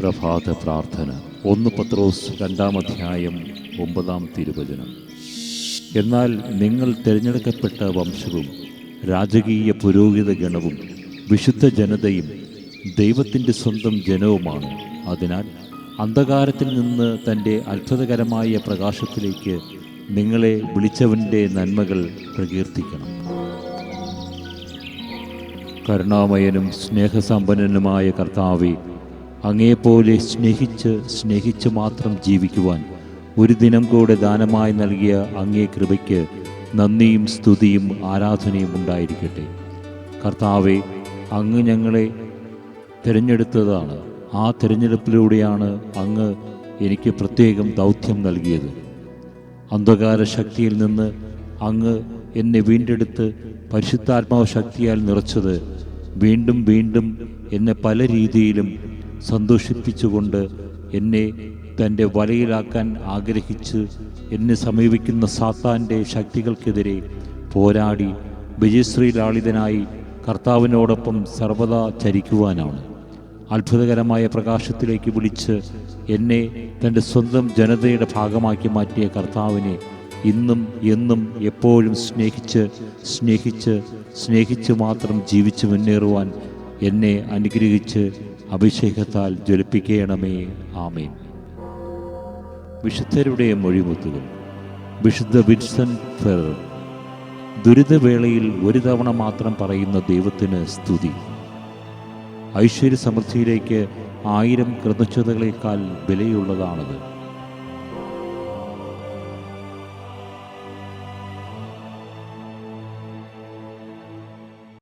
പ്രഭാത പ്രാർത്ഥന. ഒന്ന് പത്രോസ് രണ്ടാം അധ്യായം ഒമ്പതാം തിരുവചനം. എന്നാൽ നിങ്ങൾ തിരഞ്ഞെടുക്കപ്പെട്ട വംശവും രാജകീയ പുരോഹിത ഗണവും വിശുദ്ധ ജനതയും ദൈവത്തിന്റെ സ്വന്തം ജനവുമാണ്. അതിനാൽ അന്ധകാരത്തിൽ നിന്ന് തന്റെ അത്ഭുതകരമായ പ്രകാശത്തിലേക്ക് നിങ്ങളെ വിളിച്ചവന്റെ നന്മകൾ പ്രകീർത്തിക്കണം. കരുണാമയനും സ്നേഹസമ്പന്നനുമായ കർത്താവെ അങ്ങയെപ്പോലെ സ്നേഹിച്ച് സ്നേഹിച്ച് മാത്രം ജീവിക്കുവാൻ ഒരു ദിനം കൂടെ ദാനമായി നൽകിയ അങ്ങേ കൃപയ്ക്ക് നന്ദിയും സ്തുതിയും ആരാധനയും ഉണ്ടായിരിക്കട്ടെ. കർത്താവെ അങ്ങ് ഞങ്ങളെ തിരഞ്ഞെടുത്തതാണ്. ആ തിരഞ്ഞെടുപ്പിലൂടെയാണ് അങ്ങ് എനിക്ക് പ്രത്യേകം ദൗത്യം നൽകിയത്. അന്ധകാര ശക്തിയിൽ നിന്ന് അങ്ങ് എന്നെ വീണ്ടെടുത്ത് പരിശുദ്ധാത്മാവ് ശക്തിയാൽ നിറച്ചത് വീണ്ടും വീണ്ടും എന്നെ പല രീതിയിലും സന്തോഷിപ്പിച്ചുകൊണ്ട് എന്നെ തന്റെ വലയിലാക്കാൻ ആഗ്രഹിച്ച് എന്നെ സമീപിക്കുന്ന സാത്താന്റെ ശക്തികൾക്കെതിരെ പോരാടി വിജയശ്രീലാളിതനായി കർത്താവിനോടൊപ്പം സർവദാ ചരിക്കുവാനാണ്. അത്ഭുതകരമായ പ്രകാശത്തിലേക്ക് വിളിച്ച് എന്നെ തന്റെ സ്വന്തം ജനതയുടെ ഭാഗമാക്കി മാറ്റിയ കർത്താവിനെ ഇന്നും എന്നും എപ്പോഴും സ്നേഹിച്ച് സ്നേഹിച്ച് സ്നേഹിച്ച് മാത്രം ജീവിച്ച് മുന്നേറുവാൻ എന്നെ അനുഗ്രഹിച്ച് അഭിഷേകത്താൽ ജ്വലിപ്പിക്കണമേ. ആമേൻ. വിശുദ്ധരുടെ മൊഴിമുത്തുകൾ വിശുദ്ധ വിൻസെന്റ് ഫെറർ. ദുരിതവേളയിൽ ഒരു തവണ മാത്രം പറയുന്ന ദൈവത്തിന് സ്തുതി. ഐശ്വര്യ സമൃദ്ധിയിലേക്ക് ആയിരം കൃതജ്ഞതകളേക്കാൾ വിലയുള്ളതാണത്.